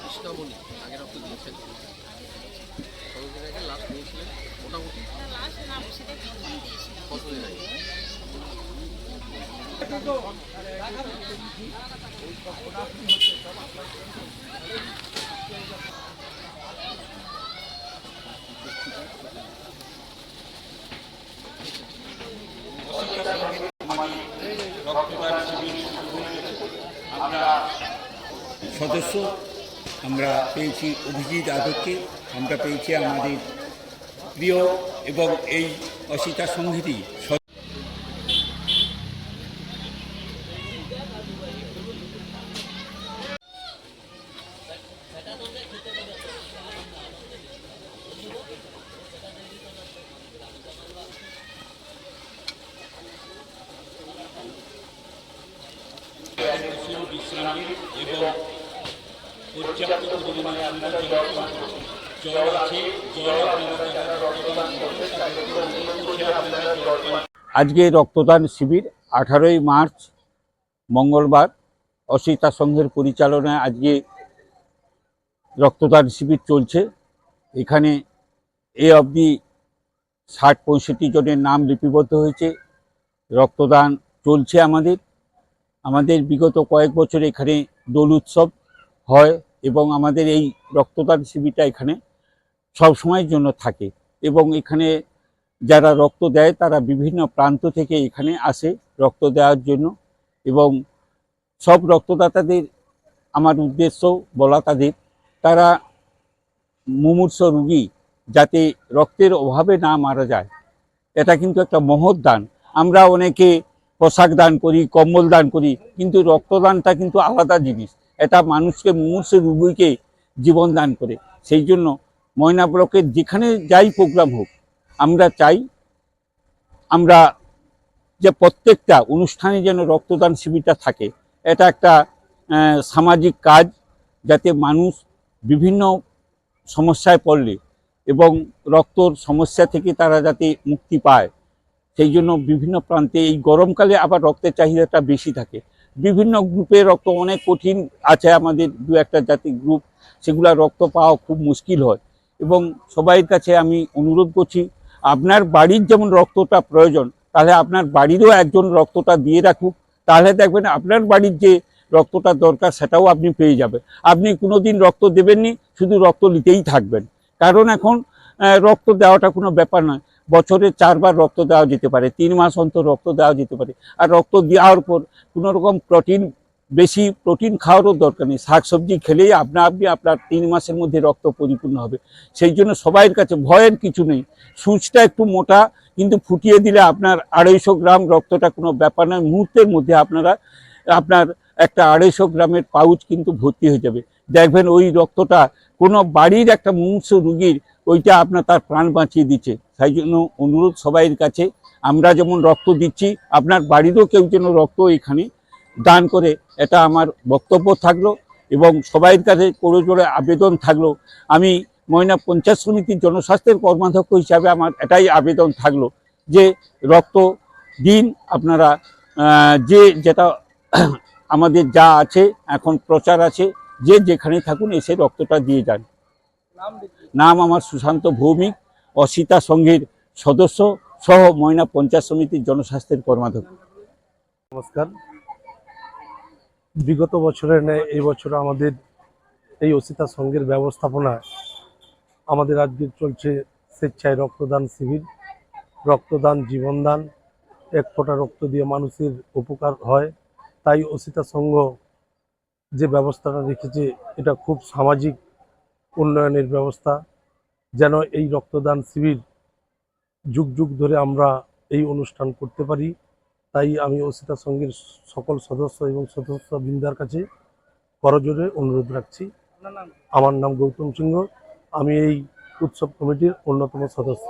কৃষ্ণামণি আগে রক্ত দিয়েছেন সদস্য আমরা পেয়েছি অভিজিৎ আদককে আমরা পেয়েছি আমাদের প্রিয় এবং এই অসিতা সংঘেরই স- এবং পর্যাপ্ত পরিমাণে আপনার আজকে রক্তদান শিবির, আঠারোই মার্চ, মঙ্গলবার। অসিতা সংঘের পরিচালনায় আজকে রক্তদান শিবির চলছে। এখানে এ অবধি ষাট পঁয়ষট্টি জনের নাম লিপিবদ্ধ হয়েছে। রক্তদান চলছে আমাদের। আমাদের বিগত কয়েক বছর এখানে দোল উৎসব হয় এবং আমাদের এই রক্তদান শিবিরটা এখানে সব সময়ের জন্য থাকে। এবং এখানে যারা রক্ত দেয়, তারা বিভিন্ন প্রান্ত থেকে এখানে আসে রক্ত দেওয়ার জন্য। এবং সব রক্তদাতাদের আমার উদ্দেশ্য বলা তাদের, তারা মুমূর্ষ রুগী যাতে রক্তের অভাবে না মারা যায়। এটা কিন্তু একটা মহৎ দান। আমরা অনেকে পোশাক দান করি, কম্বল দান করি, কিন্তু রক্তদানটা কিন্তু আলাদা জিনিস। এটা মানুষকে মুমূর্ষ রুগীকে জীবন দান করে। সেই জন্য ময়না ব্লকের যেখানে যাই প্রোগ্রাম হোক, আমরা চাই, আমরা যে প্রত্যেকটা অনুষ্ঠানে যেন রক্তদান শিবিরটা থাকে, এটা একটা সামাজিক কাজ যাতে মানুষ বিভিন্ন সমস্যায় পড়লে এবং রক্তর সমস্যা থেকে তারা যাতে মুক্তি পায়, সেই জন্য বিভিন্ন প্রান্তে এই গরমকালে আবার রক্তের চাহিদাটা বেশি থাকে। বিভিন্ন গ্রুপে রক্ত অনেক কঠিন আছে আমাদের দু একটা জাতির গ্রুপ সেগুলা রক্ত পাওয়া খুব মুশকিল হয়। এবং সবাইয়ের কাছে আমি অনুরোধ করছি, আপনার বাড়ির যেমন রক্তটা প্রয়োজন, তাহলে আপনার বাড়িরও একজন রক্তটা দিয়ে রাখুক, তাহলে দেখবেন আপনার বাড়ির যে রক্তটা দরকার সেটাও আপনি পেয়ে যাবেন। আপনি কোনো দিন রক্ত দেবেননি, শুধু রক্ত নিতেই থাকবেন। কারণ এখন রক্ত দেওয়াটা কোনো ব্যাপার নয়। বছরে চারবার রক্ত দেওয়া যেতে পারে, তিন মাস অন্তর রক্ত দেওয়া যেতে পারে। আর রক্ত দেওয়ার পর কোনো রকম প্রোটিন বেশি প্রোটিন খাওয়ারও দরকার নেই। শাকসবজি খেলেই আপনা আপনি আপনার তিন মাসের মধ্যে রক্ত পরিপূর্ণ হবে। সেই জন্য সবাইয়ের কাছে ভয়ের কিছু নেই। সুচটা একটু মোটা, কিন্তু ফুটিয়ে দিলে আপনার আড়াইশো গ্রাম রক্তটা কোনো ব্যাপার নয়। মুহূর্তের মধ্যে আপনারা, আপনার একটা আড়াইশো গ্রামের পাউচ কিন্তু ভর্তি হয়ে যাবে। দেখবেন ওই রক্তটা কোনো বাড়ির একটা মুমূর্ষ রুগীর ওইটা আপনার তার প্রাণ বাঁচিয়ে দিচ্ছে। তাই জন্য অনুরোধ সবাইয়ের কাছে, আমরা যেমন রক্ত দিচ্ছি, আপনার বাড়িরও কেউ যেন রক্ত এখানে দান করে এটা আমার বক্তব্য থাকল এবং সবাইয়ের কাছে করে জোরে আবেদন থাকল। আমি ময়না পঞ্চায়েত সমিতির জনস্বাস্থ্যের কর্মাধ্যক্ষ হিসাবে আমার এটাই আবেদন থাকল যে রক্ত দিন আপনারা যে যেটা আমাদের যা আছে, এখন প্রচার আছে, যে যেখানে থাকুন এসে রক্তটা দিয়ে যান। নাম আমার সুশান্ত ভৌমিক, অসিতা সংঘের সদস্য সহ ময়না পঞ্চায়েত সমিতির জনস্বাস্থ্যের কর্মাধ্যক্ষ। নমস্কার। বিগত বছরের ন্যায় এই বছর আমাদের এই অসিতা সংঘের ব্যবস্থাপনায় আমাদের আজকে চলছে স্বেচ্ছায় রক্তদান শিবির, রক্তদান জীবনদান, এক ফোঁটা রক্ত দিয়ে মানুষের উপকার হয়। তাই অসিতা সংঘ যে ব্যবস্থাটা রেখেছে, এটা খুব সামাজিক উন্নয়নের ব্যবস্থা। যেন এই রক্তদান শিবির যুগ যুগ ধরে আমরা এই অনুষ্ঠান করতে পারি। তাই আমি অসিতা সঙ্গীর সকল সদস্য এবং সদস্য বৃন্দার কাছে করজোরে অনুরোধ রাখছি। আমার নাম গৌতম সিংহ। আমি এই উৎসব কমিটির অন্যতম সদস্য।